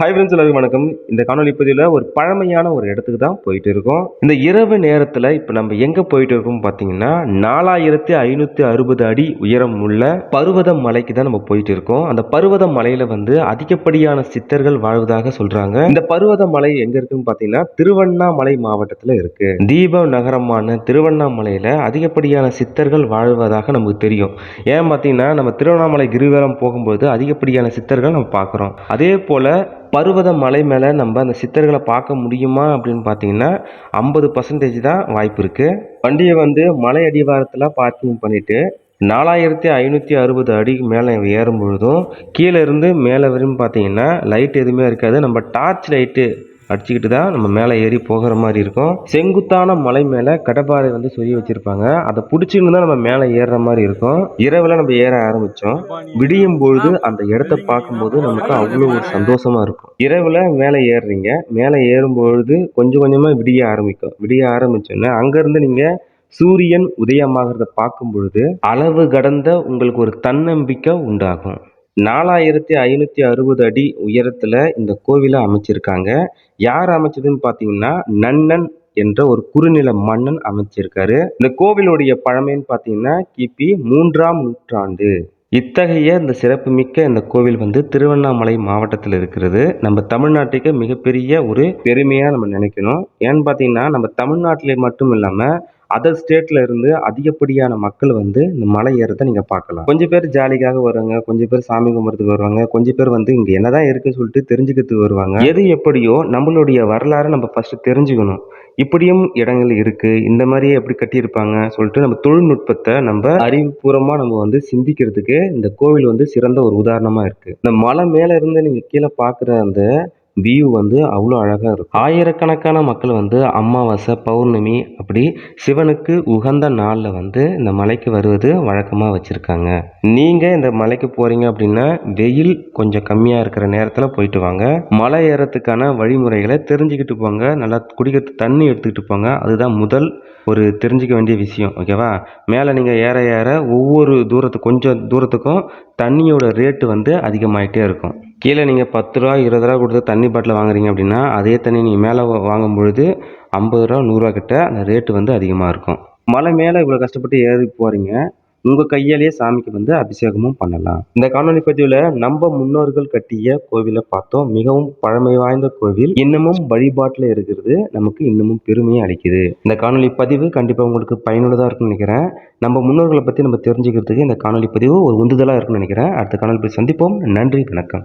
Hi friends எல்லாருக்கும் வணக்கம். இந்த காணொலி பதிவில் ஒரு பழமையான ஒரு இடத்துக்கு தான் போயிட்டு இருக்கோம். இந்த இரவு நேரத்தில் இப்போ நம்ம எங்கே போயிட்டு இருக்கோம் பார்த்தீங்கன்னா நாலாயிரத்தி ஐநூற்றி அறுபது அடி உயரம் உள்ள பருவத மலைக்கு தான் நம்ம போயிட்டு இருக்கோம். அந்த பருவத மலையில் வந்து அதிகப்படியான சித்தர்கள் வாழ்வதாக சொல்கிறாங்க இந்த பருவத மலை எங்கே இருக்குன்னு பார்த்தீங்கன்னா திருவண்ணாமலை மாவட்டத்தில் இருக்குது தீப நகரமான திருவண்ணாமலையில் அதிகப்படியான சித்தர்கள் வாழ்வதாக நமக்கு தெரியும். ஏன் பார்த்தீங்கன்னா நம்ம திருவண்ணாமலை கிரிவலம் போகும்போது அதிகப்படியான சித்தர்கள் நம்ம பார்க்குறோம் அதே போல் பருவத மலை மேலே நம்ம அந்த சித்தர்களை பார்க்க முடியுமா அப்படின்னு பார்த்தீங்கன்னா ஐம்பது பர்சன்டேஜ் தான் வாய்ப்பு இருக்குது வண்டியை வந்து மலை அடிவாரத்தில் பார்க்கிங் பண்ணிவிட்டு நாலாயிரத்தி ஐநூற்றி அறுபது அடிக்கு மேலே ஏறும் பொழுதும் கீழே இருந்து மேலே வரும் பார்த்தீங்கன்னா லைட் எதுவுமே இருக்காது. நம்ம டார்ச் லைட்டு அடிச்சுக்கிட்டு தான் நம்ம மேலே ஏறி போகிற மாதிரி இருக்கும். செங்குத்தான மலை மேலே கடப்பாறை வந்து சொல்லி வச்சுருப்பாங்க. அதை பிடிச்சின்னு தான் நம்ம மேலே ஏறுற மாதிரி இருக்கும். இரவில் நம்ம ஏற ஆரம்பித்தோம் விடியும் பொழுது அந்த இடத்த பார்க்கும்போது நமக்கு அவ்வளோ ஒரு சந்தோஷமாக இருக்கும். இரவில் மேலே ஏறுறீங்க. மேலே ஏறும்பொழுது கொஞ்சம் கொஞ்சமாக விடிய ஆரம்பிக்கும். விடிய ஆரம்பிச்சோன்னே அங்கேருந்து நீங்கள் சூரியன் உதயமாகிறத பார்க்கும் பொழுது அளவு கடந்த உங்களுக்கு ஒரு தன்னம்பிக்கை உண்டாகும். நாலாயிரத்தி ஐநூற்றி அறுபது அடி உயரத்தில் இந்த கோவிலை அமைச்சிருக்காங்க. யார் அமைச்சதுன்னு பார்த்தீங்கன்னா நன்னன் என்ற ஒரு குறுநில மன்னன் அமைச்சிருக்காரு. இந்த கோவிலுடைய பழமைன்னு பார்த்தீங்கன்னா கிபி மூன்றாம் நூற்றாண்டு. இத்தகைய இந்த சிறப்புமிக்க இந்த கோவில் வந்து திருவண்ணாமலை மாவட்டத்தில் இருக்கிறது. நம்ம தமிழ்நாட்டுக்கு மிகப்பெரிய ஒரு பெருமையாக நம்ம நினைக்கணும். ஏன்னு பார்த்தீங்கன்னா நம்ம தமிழ்நாட்டிலே மட்டும் இல்லாமல் அதர் ஸ்டேட்ல இருந்து அதிகப்படியான மக்கள் வந்து இந்த மலை ஏறதை நீங்க பார்க்கலாம். கொஞ்சம் பேர் ஜாலிக்காக வருவாங்க கொஞ்சம் பேர் சாமி கும்பிட்றதுக்கு வருவாங்க கொஞ்சம் பேர் வந்து இங்க என்னதான் இருக்குன்னு சொல்லிட்டு தெரிஞ்சுக்கிறதுக்கு வருவாங்க. எது எப்படியோ நம்மளுடைய வரலாறு நம்ம ஃபர்ஸ்ட் தெரிஞ்சுக்கணும். இப்படியும் இடங்கள் இருக்கு இந்த மாதிரியே எப்படி கட்டியிருப்பாங்க சொல்லிட்டு நம்ம தொழில்நுட்பத்தை நம்ம அறிவுபூர்வமா நம்ம வந்து சிந்திக்கிறதுக்கு இந்த கோவில் வந்து சிறந்த ஒரு உதாரணமா இருக்கு. இந்த மலை மேல இருந்து நீங்க கீழே பாக்குற அந்த வியூ வந்து அவ்வளோ அழகாக இருக்கும். ஆயிரக்கணக்கான மக்கள் வந்து அமாவாசை பௌர்ணமி அப்படி சிவனுக்கு உகந்த நாளில் வந்து இந்த மலைக்கு வருவது வழக்கமாக வச்சுருக்காங்க. நீங்கள் இந்த மலைக்கு போகிறீங்க அப்படின்னா வெயில் கொஞ்சம் கம்மியாக இருக்கிற நேரத்தில் போயிட்டு வாங்க. மலை ஏறத்துக்கான வழிமுறைகளை தெரிஞ்சுக்கிட்டு போங்க. நல்லா குடிக்கிறது தண்ணி எடுத்துக்கிட்டு போங்க. அதுதான் முதல் ஒரு தெரிஞ்சிக்க வேண்டிய விஷயம். ஓகேவா மேலே நீங்கள் ஏற ஏற ஒவ்வொரு தூரத்துக்கு கொஞ்சம் தூரத்துக்கும் தண்ணியோட ரேட்டு வந்து அதிகமாகிட்டே இருக்கும். கீழே நீங்கள் பத்து ரூபா இருபது ரூபா கொடுத்து தண்ணி பாட்டில் வாங்குறீங்க அப்படின்னா அதே தண்ணி நீங்கள் மேலே வாங்கும் பொழுது ஐம்பது ரூபா நூறுரூவா கிட்ட அந்த ரேட்டு வந்து அதிகமாக இருக்கும். மலை மேலே இவ்வளோ கஷ்டப்பட்டு ஏறி போகிறீங்க உங்கள் கையாலேயே சாமிக்கு வந்து அபிஷேகமும் பண்ணலாம். இந்த காணொலி பதிவில் நம்ம முன்னோர்கள் கட்டிய கோவிலை பார்த்தோம். மிகவும் பழமை வாய்ந்த கோவில். இன்னமும் வழிபாட்டில் இருக்கிறது நமக்கு இன்னமும் பெருமையை அளிக்குது. இந்த காணொலி பதிவு கண்டிப்பாக உங்களுக்கு பயனுள்ளதாக இருக்கும்னு நினைக்கிறேன். நம்ம முன்னோர்களை பற்றி நம்ம தெரிஞ்சுக்கிறதுக்கு இந்த காணொலி பதிவு ஒரு உந்துதலாக இருக்குன்னு நினைக்கிறேன். அடுத்த காணொலி சந்திப்போம். நன்றி வணக்கம்.